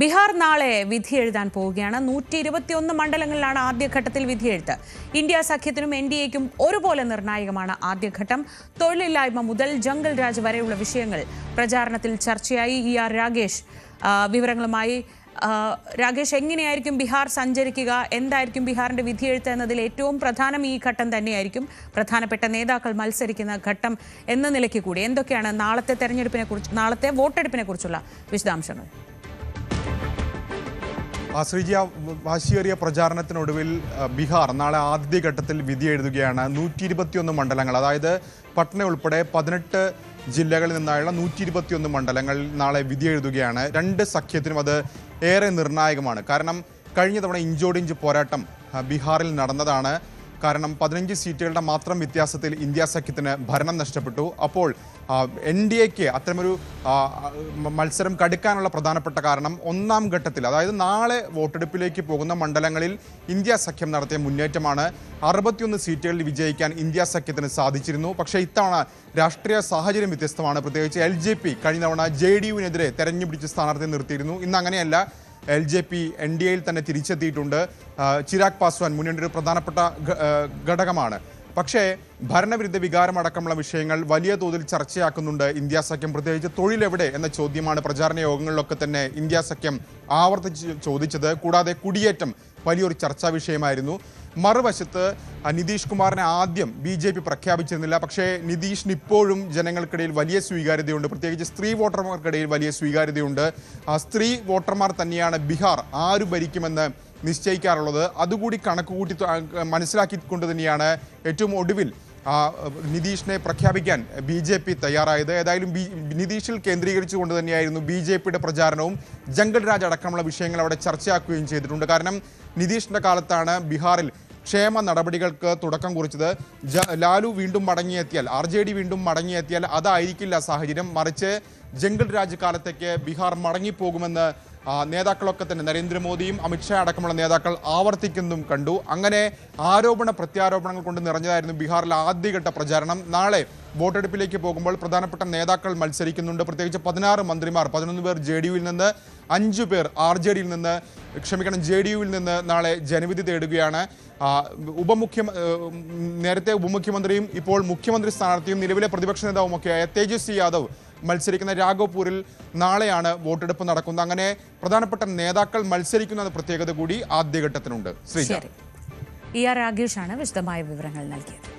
ബീഹാർ നാളെ വിധി എഴുതാൻ പോവുകയാണ്. നൂറ്റി ഇരുപത്തിയൊന്ന് മണ്ഡലങ്ങളിലാണ് ആദ്യഘട്ടത്തിൽ വിധിയെഴുത്ത് ഇന്ത്യ സഖ്യത്തിനും എൻ ഡി എക്കും ഒരുപോലെ നിർണായകമാണ് ആദ്യഘട്ടം. തൊഴിലില്ലായ്മ മുതൽ ജംഗൽ രാജ് വരെയുള്ള വിഷയങ്ങൾ പ്രചാരണത്തിൽ ചർച്ചയായി. ഇ ആർ രാഗേഷ് വിവരങ്ങളുമായി രാഗേഷ് എങ്ങനെയായിരിക്കും ബീഹാർ സഞ്ചരിക്കുക? എന്തായിരിക്കും ബീഹാറിന്റെ വിധിയെഴുത്ത് എന്നതിൽ ഏറ്റവും പ്രധാനം ഈ ഘട്ടം തന്നെയായിരിക്കും. പ്രധാനപ്പെട്ട നേതാക്കൾ മത്സരിക്കുന്ന ഘട്ടം എന്ന നിലയ്ക്ക് കൂടി. എന്തൊക്കെയാണ് നാളത്തെ തെരഞ്ഞെടുപ്പിനെ കുറിച്ച് നാളത്തെ വോട്ടെടുപ്പിനെ കുറിച്ചുള്ള വിശദാംശങ്ങൾ? ശ്രീജിയ വാശിയേറിയ പ്രചാരണത്തിനൊടുവിൽ ബീഹാർ നാളെ ആദ്യഘട്ടത്തിൽ വിധി എഴുതുകയാണ്. നൂറ്റി ഇരുപത്തിയൊന്ന് മണ്ഡലങ്ങൾ അതായത് പട്ന ഉൾപ്പെടെ പതിനെട്ട് ജില്ലകളിൽ നിന്നായുള്ള നൂറ്റി ഇരുപത്തിയൊന്ന് മണ്ഡലങ്ങൾ നാളെ വിധി എഴുതുകയാണ്. രണ്ട് സഖ്യത്തിനും അത് ഏറെ നിർണായകമാണ്. കാരണം കഴിഞ്ഞ തവണ ഇഞ്ചോടിഞ്ച് പോരാട്ടം ബീഹാറിൽ നടന്നതാണ്. കാരണം പതിനഞ്ച് സീറ്റുകളുടെ മാത്രം വ്യത്യാസത്തിൽ ഇന്ത്യ സഖ്യത്തിന് ഭരണം നഷ്ടപ്പെട്ടു. അപ്പോൾ എൻ ഡി എക്ക് അത്തരമൊരു മത്സരം കടുക്കാനുള്ള പ്രധാനപ്പെട്ട കാരണം ഒന്നാം ഘട്ടത്തിൽ അതായത് നാളെ വോട്ടെടുപ്പിലേക്ക് പോകുന്ന മണ്ഡലങ്ങളിൽ ഇന്ത്യ സഖ്യം നടത്തിയ മുന്നേറ്റമാണ്. അറുപത്തിയൊന്ന് സീറ്റുകളിൽ വിജയിക്കാൻ ഇന്ത്യ സഖ്യത്തിന് സാധിച്ചിരുന്നു. പക്ഷേ ഇത്തവണ രാഷ്ട്രീയ സാഹചര്യം വ്യത്യസ്തമാണ്. പ്രത്യേകിച്ച് എൽ ജെ പി കഴിഞ്ഞ തവണ ജെ ഡി യുവിനെതിരെ തെരഞ്ഞുപിടിച്ച് സ്ഥാനാർത്ഥി നിർത്തിയിരുന്നു. ഇന്ന് അങ്ങനെയല്ല. L J P N D എയിൽ തന്നെ തിരിച്ചെത്തിയിട്ടുണ്ട്. ചിരാഗ് പാസ്വാൻ മുന്നണിയുടെ ഒരു പ്രധാനപ്പെട്ട ഘടകമാണ്. പക്ഷേ ഭരണവിരുദ്ധ വികാരമടക്കമുള്ള വിഷയങ്ങൾ വലിയ തോതിൽ ചർച്ചയാക്കുന്നുണ്ട് ഇന്ത്യ സഖ്യം. പ്രത്യേകിച്ച് തൊഴിലെവിടെ എന്ന ചോദ്യമാണ് പ്രചാരണ യോഗങ്ങളിലൊക്കെ തന്നെ ഇന്ത്യ സഖ്യം ആവർത്തിച്ച് ചോദിച്ചത്. കൂടാതെ കുടിയേറ്റം വലിയൊരു ചർച്ചാ വിഷയമായിരുന്നു. മറുവശത്ത് നിതീഷ് കുമാറിനെ ആദ്യം ബി ജെ പി പ്രഖ്യാപിച്ചിരുന്നില്ല. പക്ഷേ നിതീഷിന് ഇപ്പോഴും ജനങ്ങൾക്കിടയിൽ വലിയ സ്വീകാര്യതയുണ്ട്. പ്രത്യേകിച്ച് സ്ത്രീ വോട്ടർമാർക്കിടയിൽ വലിയ സ്വീകാര്യതയുണ്ട്. സ്ത്രീ വോട്ടർമാർ തന്നെയാണ് ബീഹാർ ആര് ഭരിക്കുമെന്ന് നിശ്ചയിക്കാറുള്ളത്. അതുകൂടി കണക്ക് കൂട്ടി ത- മനസ്സിലാക്കിക്കൊണ്ട് തന്നെയാണ് ഏറ്റവും ഒടുവിൽ നിതീഷിനെ പ്രഖ്യാപിക്കാൻ ബി ജെ പി തയ്യാറായത്. ഏതായാലും ബി നിതീഷിൽ കേന്ദ്രീകരിച്ചുകൊണ്ട് തന്നെയായിരുന്നു ബി ജെ പിയുടെ പ്രചാരണവും. ജംഗൽ രാജ് അടക്കമുള്ള വിഷയങ്ങൾ അവിടെ ചർച്ചയാക്കുകയും ചെയ്തിട്ടുണ്ട്. കാരണം നിതീഷിന്റെ കാലത്താണ് ബീഹാറിൽ ക്ഷേമ നടപടികൾക്ക് തുടക്കം കുറിച്ചത്. ലാലു വീണ്ടും മടങ്ങിയെത്തിയാൽ ആർ ജെ ഡി വീണ്ടും മടങ്ങിയെത്തിയാൽ അതായിരിക്കില്ല സാഹചര്യം. മറിച്ച് ജംഗൽ രാജ് കാലത്തേക്ക് ബീഹാർ മടങ്ങിപ്പോകുമെന്ന് നേതാക്കളൊക്കെ തന്നെ നരേന്ദ്രമോദിയും അമിത്ഷാ അടക്കമുള്ള നേതാക്കൾ ആവർത്തിക്കുന്നതും കണ്ടു. അങ്ങനെ ആരോപണ പ്രത്യാരോപണങ്ങൾ കൊണ്ട് നിറഞ്ഞതായിരുന്നു ബീഹാറിലെ ആദ്യഘട്ട പ്രചാരണം. നാളെ വോട്ടെടുപ്പിലേക്ക് പോകുമ്പോൾ പ്രധാനപ്പെട്ട നേതാക്കൾ മത്സരിക്കുന്നുണ്ട്. പ്രത്യേകിച്ച് പതിനാറ് മന്ത്രിമാർ പതിനൊന്ന് പേർ ജെ ഡി യുവിൽ നിന്ന് അഞ്ച് പേർ ആർ ജെ ഡിയിൽ നിന്ന് ക്ഷമിക്കണം ജെ ഡി യുവിൽ നിന്ന് നാളെ ജനവിധി തേടുകയാണ്. ഉപമുഖ്യ നേരത്തെ ഉപമുഖ്യമന്ത്രിയും ഇപ്പോൾ മുഖ്യമന്ത്രി സ്ഥാനാർത്ഥിയും നിലവിലെ പ്രതിപക്ഷ നേതാവുമൊക്കെയായ തേജസ്വി യാദവ് മത്സരിക്കുന്ന രാഘവ്പൂരിൽ നാളെയാണ് വോട്ടെടുപ്പ് നടക്കുന്നത്. അങ്ങനെ പ്രധാനപ്പെട്ട നേതാക്കൾ മത്സരിക്കുന്ന പ്രത്യേകത കൂടി ആദ്യഘട്ടത്തിനുണ്ട്. ശരി. ഇ ആർ രാഗേഷാണ് വിശദമായ വിവരങ്ങൾ നൽകിയത്.